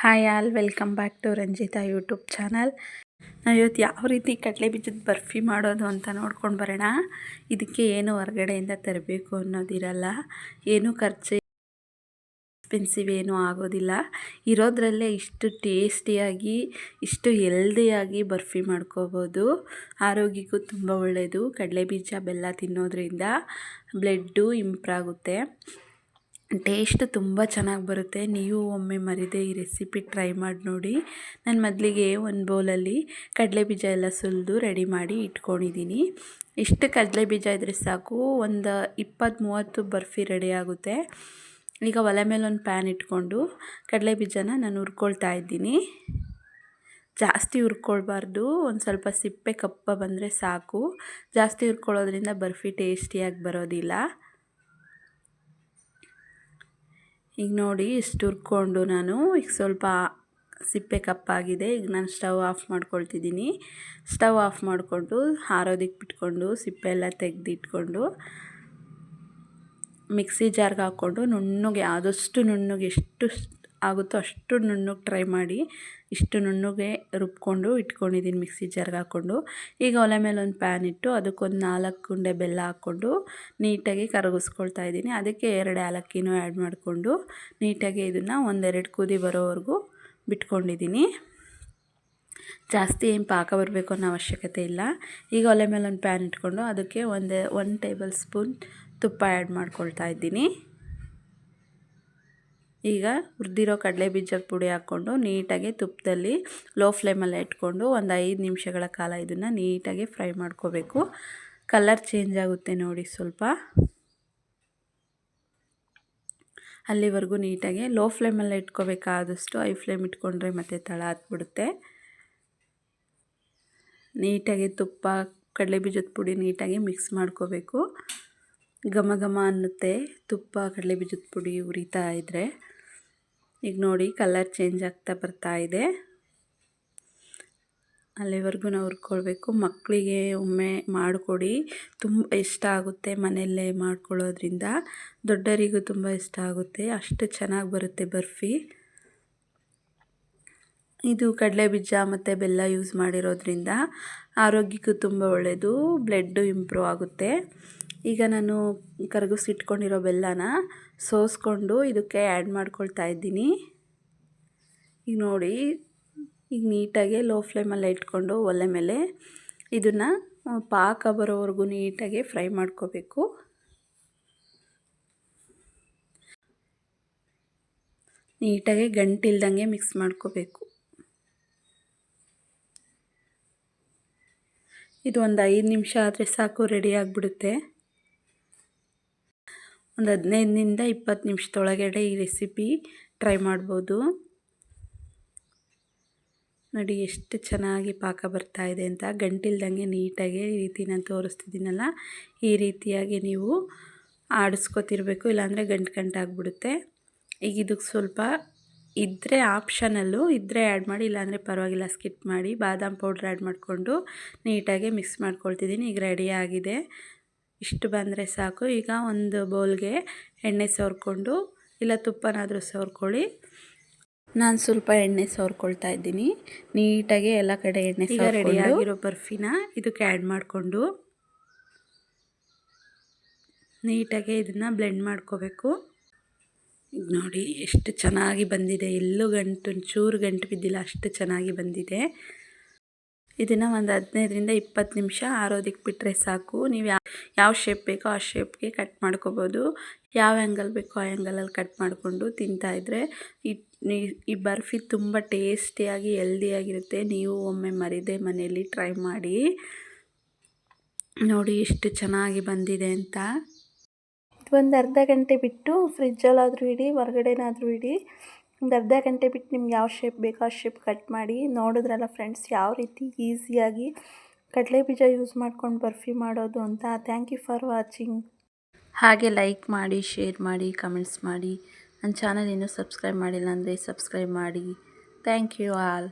Hi all, welcome back to Ranjitha YouTube channel. ನಾವು ಇವತ್ತು ಯಾವ ರೀತಿ ಕಡಲೆ ಬೀಜದ ಬರ್ಫಿ ಮಾಡೋದು ಅಂತ ನೋಡ್ಕೊಂಡು ಬರೋಣ. ಇದಕ್ಕೆ ಏನು ಹೊರಗಡೆಯಿಂದ ತರಬೇಕು ಅನ್ನೋದಿರಲ್ಲ. ಏನು ಖರ್ಚು ಎಕ್ಸ್ಪೆನ್ಸಿವ್ ಏನೂ ಆಗೋದಿಲ್ಲ. ಇರೋದ್ರಲ್ಲೇ ಇಷ್ಟು ಟೇಸ್ಟಿಯಾಗಿ, ಇಷ್ಟು ಹೆಲ್ದಿಯಾಗಿ ಬರ್ಫಿ ಮಾಡ್ಕೋಬೋದು. ಆರೋಗ್ಯಕ್ಕೂ ತುಂಬ ಒಳ್ಳೆಯದು ಕಡಲೆ ಬೀಜ, ಬೆಲ್ಲ ತಿನ್ನೋದ್ರಿಂದ ಬ್ಲಡ್ಡು ಇಂಪ್ರಾಗುತ್ತೆ ಟೇಸ್ಟ್ ತುಂಬ ಚೆನ್ನಾಗಿ ಬರುತ್ತೆ. ನೀವು ಒಮ್ಮೆ ಮರಿದೇ ಈ ರೆಸಿಪಿ ಟ್ರೈ ಮಾಡಿ ನೋಡಿ. ನಾನು ಮೊದಲಿಗೆ ಒಂದು ಬೌಲಲ್ಲಿ ಕಡಲೆ ಬೀಜ ಎಲ್ಲ ಸುಲಿದು ರೆಡಿ ಮಾಡಿ ಇಟ್ಕೊಂಡಿದ್ದೀನಿ ಇಷ್ಟು ಕಡಲೆ ಬೀಜ ಇದ್ದರೆ ಸಾಕು. ಒಂದು ಇಪ್ಪತ್ತು ಮೂವತ್ತು ಬರ್ಫಿ ರೆಡಿ ಆಗುತ್ತೆ. ಈಗ ಒಲೆ ಮೇಲೆ ಒಂದು ಪ್ಯಾನ್ ಇಟ್ಕೊಂಡು ಕಡಲೆ ಬೀಜನ ನಾನು ಹುರ್ಕೊಳ್ತಾ ಇದ್ದೀನಿ. ಜಾಸ್ತಿ ಹುರ್ಕೊಳ್ಬಾರ್ದು. ಒಂದು ಸ್ವಲ್ಪ ಸಿಪ್ಪೆ ಕಪ್ಪ ಬಂದರೆ ಸಾಕು. ಜಾಸ್ತಿ ಹುರ್ಕೊಳ್ಳೋದ್ರಿಂದ ಬರ್ಫಿ ಟೇಸ್ಟಿಯಾಗಿ ಬರೋದಿಲ್ಲ. ಈಗ ನೋಡಿ ಇಷ್ಟು ಹುರ್ಕೊಂಡು ನಾನು ಈಗ ಸ್ವಲ್ಪ ಸಿಪ್ಪೆ ಕಪ್ಪಾಗಿದೆ. ಈಗ ನಾನು ಸ್ಟವ್ ಆಫ್ ಮಾಡ್ಕೊಳ್ತಿದ್ದೀನಿ. ಸ್ಟವ್ ಆಫ್ ಮಾಡಿಕೊಂಡು ಹಾರೋದಕ್ಕೆ ಬಿಟ್ಕೊಂಡು ಸಿಪ್ಪೆ ಎಲ್ಲ ತೆಗೆದಿಟ್ಕೊಂಡು ಮಿಕ್ಸಿ ಜಾರ್ಗೆ ಹಾಕ್ಕೊಂಡು ನುಣ್ಣಗೆ ಆದಷ್ಟು ನುಣ್ಣಗೆ ಎಷ್ಟು ಆಗುತ್ತೋ ಅಷ್ಟು ನುಣ್ಣಗೆ ಟ್ರೈ ಮಾಡಿ. ಇಷ್ಟು ನುಣ್ಣಗೆ ರುಬ್ಕೊಂಡು ಇಟ್ಕೊಂಡಿದ್ದೀನಿ ಮಿಕ್ಸಿ ಜಾರ್ಗೆ ಹಾಕ್ಕೊಂಡು. ಈಗ ಒಲೆ ಮೇಲೆ ಒಂದು ಪ್ಯಾನ್ ಇಟ್ಟು ಅದಕ್ಕೊಂದು ನಾಲ್ಕು ಗುಂಡೆ ಬೆಲ್ಲ ಹಾಕ್ಕೊಂಡು ನೀಟಾಗಿ ಕರಗಿಸ್ಕೊಳ್ತಾ ಇದ್ದೀನಿ. ಅದಕ್ಕೆ ಎರಡು ಏಲಕ್ಕಿನೂ ಆ್ಯಡ್ ಮಾಡಿಕೊಂಡು ನೀಟಾಗಿ ಇದನ್ನು ಒಂದೆರಡು ಕುದಿ ಬರೋವರೆಗೂ ಬಿಟ್ಕೊಂಡಿದ್ದೀನಿ ಜಾಸ್ತಿ ಏನು ಪಾಕ ಬರಬೇಕು ಅನ್ನೋ ಅವಶ್ಯಕತೆ ಇಲ್ಲ. ಈಗ ಒಲೆ ಮೇಲೆ ಒಂದು ಪ್ಯಾನ್ ಇಟ್ಕೊಂಡು ಅದಕ್ಕೆ ಒಂದು ಒನ್ ಟೇಬಲ್ ಸ್ಪೂನ್ ತುಪ್ಪ ಆ್ಯಡ್ ಮಾಡ್ಕೊಳ್ತಾ ಇದ್ದೀನಿ. ಈಗ ಹುರಿದಿರೋ ಕಡಲೆ ಬೀಜದ ಪುಡಿ ಹಾಕ್ಕೊಂಡು ನೀಟಾಗಿ ತುಪ್ಪದಲ್ಲಿ ಲೋ ಫ್ಲೇಮಲ್ಲಿ ಇಟ್ಕೊಂಡು ಒಂದು ಐದು ನಿಮಿಷಗಳ ಕಾಲ ಇದನ್ನು ನೀಟಾಗಿ ಫ್ರೈ ಮಾಡ್ಕೋಬೇಕು. ಕಲರ್ ಚೇಂಜ್ ಆಗುತ್ತೆ ನೋಡಿ ಸ್ವಲ್ಪ. ಅಲ್ಲಿವರೆಗೂ ನೀಟಾಗಿ ಲೋ ಫ್ಲೇಮಲ್ಲಿ ಇಟ್ಕೋಬೇಕಾದಷ್ಟು ಐ ಫ್ಲೇಮ್ ಇಟ್ಕೊಂಡ್ರೆ ಮತ್ತೆ ತಳ ಹತ್ಬಿಡುತ್ತೆ. ನೀಟಾಗಿ ತುಪ್ಪ, ಕಡಲೆ ಬೀಜದ ಪುಡಿ ನೀಟಾಗಿ ಮಿಕ್ಸ್ ಮಾಡ್ಕೋಬೇಕು. ಘಮ ಘಮ ಅನ್ನುತ್ತೆ. ತುಪ್ಪ, ಕಡಲೆ ಬೀಜದ ಪುಡಿ ಉರಿತಾ ಇದ್ದರೆ ಈಗ ನೋಡಿ ಕಲರ್ ಚೇಂಜ್ ಆಗ್ತಾ ಬರ್ತಾ ಇದೆ. ಅಲ್ಲಿವರೆಗೂ ನಾವು ಹುರ್ಕೊಳ್ಬೇಕು. ಮಕ್ಕಳಿಗೆ ಒಮ್ಮೆ ಮಾಡಿಕೊಡಿ. ತುಂಬ ಇಷ್ಟ ಆಗುತ್ತೆ ಮನೆಯಲ್ಲೇ ಮಾಡ್ಕೊಳ್ಳೋದ್ರಿಂದ. ದೊಡ್ಡರಿಗೂ ತುಂಬ ಇಷ್ಟ ಆಗುತ್ತೆ. ಅಷ್ಟು ಚೆನ್ನಾಗಿ ಬರುತ್ತೆ ಬರ್ಫಿ. ಇದು ಕಡಲೆ ಬೀಜ ಮತ್ತು ಬೆಲ್ಲ ಯೂಸ್ ಮಾಡಿರೋದ್ರಿಂದ ಆರೋಗ್ಯಕ್ಕೂ ತುಂಬ ಒಳ್ಳೆಯದು ಬ್ಲಡ್ಡು ಇಂಪ್ರೂವ್ ಆಗುತ್ತೆ. ಈಗ ನಾನು ಕರಗಿಸಿಟ್ಕೊಂಡಿರೋ ಬೆಲ್ಲನ ಸೋಸ್ಕೊಂಡು ಇದಕ್ಕೆ ಆ್ಯಡ್ ಮಾಡ್ಕೊಳ್ತಾ ಇದ್ದೀನಿ. ಈಗ ನೋಡಿ, ಈಗ ನೀಟಾಗಿ ಲೋ ಫ್ಲೇಮಲ್ಲಿ ಇಟ್ಕೊಂಡು ಒಲೆ ಮೇಲೆ ಇದನ್ನು ಪಾಕ ಬರೋವರೆಗೂ ನೀಟಾಗಿ ಫ್ರೈ ಮಾಡ್ಕೋಬೇಕು. ನೀಟಾಗಿ ಗಂಟಿಲ್ದಂಗೆ ಮಿಕ್ಸ್ ಮಾಡ್ಕೋಬೇಕು. ಇದು ಒಂದು ಐದು ನಿಮಿಷ ಆದರೆ ಸಾಕು ರೆಡಿ ಆಗಿಬಿಡುತ್ತೆ. ಒಂದು ಹದಿನೈದರಿಂದ ಇಪ್ಪತ್ತು ನಿಮಿಷದೊಳಗಡೆ ಈ ರೆಸಿಪಿ ಟ್ರೈ ಮಾಡ್ಬೋದು. ನೋಡಿ ಎಷ್ಟು ಚೆನ್ನಾಗಿ ಪಾಕ ಬರ್ತಾ ಇದೆ ಅಂತ. ಗಂಟಿಲ್ದಂಗೆ ನೀಟಾಗಿ ಈ ರೀತಿ ನಾನು ತೋರಿಸ್ತಿದ್ದೀನಲ್ಲ, ಈ ರೀತಿಯಾಗಿ ನೀವು ಆಡಿಸ್ಕೊತಿರ್ಬೇಕು, ಇಲ್ಲಾಂದರೆ ಗಂಟು ಗಂಟಾಗ್ಬಿಡುತ್ತೆ ಈಗ ಇದಕ್ಕೆ ಸ್ವಲ್ಪ ಇದ್ದರೆ ಆಪ್ಷನಲ್ಲು ಇದ್ದರೆ ಆ್ಯಡ್ ಮಾಡಿ, ಇಲ್ಲಾಂದರೆ ಪರವಾಗಿಲ್ಲ, ಸ್ಕಿಪ್ ಮಾಡಿ. ಬಾದಾಮ್ ಪೌಡ್ರ್ ಆ್ಯಡ್ ಮಾಡಿಕೊಂಡು ನೀಟಾಗಿ ಮಿಕ್ಸ್ ಮಾಡ್ಕೊಳ್ತಿದ್ದೀನಿ. ಈಗ ರೆಡಿ ಆಗಿದೆ. ಇಷ್ಟು ಬಂದರೆ ಸಾಕು. ಈಗ ಒಂದು ಬೌಲ್ಗೆ ಎಣ್ಣೆ ಸವರ್ಕೊಂಡು ಇಲ್ಲ ತುಪ್ಪನಾದರೂ ಸವರ್ಕೊಳ್ಳಿ. ನಾನು ಸ್ವಲ್ಪ ಎಣ್ಣೆ ಸವರ್ಕೊಳ್ತಾ ಇದ್ದೀನಿ. ನೀಟಾಗಿ ಎಲ್ಲ ಕಡೆ ಎಣ್ಣೆ ಈಗ ರೆಡಿಯಾಗಿರೋ ಬರ್ಫಿನ ಇದಕ್ಕೆ ಆ್ಯಡ್ ಮಾಡಿಕೊಂಡು. ನೀಟಾಗಿ ಇದನ್ನು ಬ್ಲೆಂಡ್ ಮಾಡ್ಕೋಬೇಕು. ಈಗ ನೋಡಿ ಎಷ್ಟು ಚೆನ್ನಾಗಿ ಬಂದಿದೆ. ಎಲ್ಲೂ ಗಂಟು ಚೂರು ಗಂಟು ಬಿದ್ದಿಲ್ಲ ಅಷ್ಟು ಚೆನ್ನಾಗಿ ಬಂದಿದೆ. ಇದನ್ನು ಒಂದು ಹದಿನೈದರಿಂದ ಇಪ್ಪತ್ತು ನಿಮಿಷ ಆರೋದಿಕ್ಕೆ ಬಿಟ್ಟರೆ ಸಾಕು. ನೀವು ಯಾವ ಯಾವ ಶೇಪ್ ಬೇಕೋ ಆ ಶೇಪ್ಗೆ ಕಟ್ ಮಾಡ್ಕೋಬೋದು. ಯಾವ ಆ್ಯಂಗಲ್ ಬೇಕೋ ಆ ಆ್ಯಂಗಲಲ್ಲಿ ಕಟ್ ಮಾಡಿಕೊಂಡು ತಿಂತಾಯಿದ್ರೆ ಈ ಈ ಬರ್ಫಿ ತುಂಬ ಟೇಸ್ಟಿಯಾಗಿ ಹೆಲ್ದಿಯಾಗಿರುತ್ತೆ ನೀವು ಒಮ್ಮೆ ಮರಿದೆ ಮನೆಯಲ್ಲಿ ಟ್ರೈ ಮಾಡಿ. ನೋಡಿ ಎಷ್ಟು ಚೆನ್ನಾಗಿ ಬಂದಿದೆ ಅಂತ. ಒಂದು ಅರ್ಧ ಗಂಟೆ ಬಿಟ್ಟು ಫ್ರಿಜ್ಜಲ್ಲಾದರೂ ಇಡಿ, ಹೊರ್ಗಡೆನಾದರೂ ಇಡಿ. ಒಂದು ಅರ್ಧ ಗಂಟೆ ಬಿಟ್ಟು ನಿಮ್ಗೆ ಯಾವ ಶೇಪ್ ಬೇಕೋ ಆ ಶೇಪ್ ಕಟ್ ಮಾಡಿ ನೋಡಿದ್ರಲ್ಲ ಫ್ರೆಂಡ್ಸ್ ಯಾವ ರೀತಿ ಈಸಿಯಾಗಿ ಕಡಲೆ ಬೀಜ ಯೂಸ್ ಮಾಡ್ಕೊಂಡು ಬರ್ಫಿ ಮಾಡೋದು ಅಂತ. ಥ್ಯಾಂಕ್ ಯು ಫಾರ್ ವಾಚಿಂಗ್ ಹಾಗೆ ಲೈಕ್ ಮಾಡಿ ಶೇರ್ ಮಾಡಿ ಕಮೆಂಟ್ಸ್ ಮಾಡಿ. ನನ್ನ ಚಾನಲ್ ಇನ್ನೂ ಸಬ್ಸ್ಕ್ರೈಬ್ ಮಾಡಿಲ್ಲ ಅಂದರೆ ಸಬ್ಸ್ಕ್ರೈಬ್ ಮಾಡಿ. Thank you all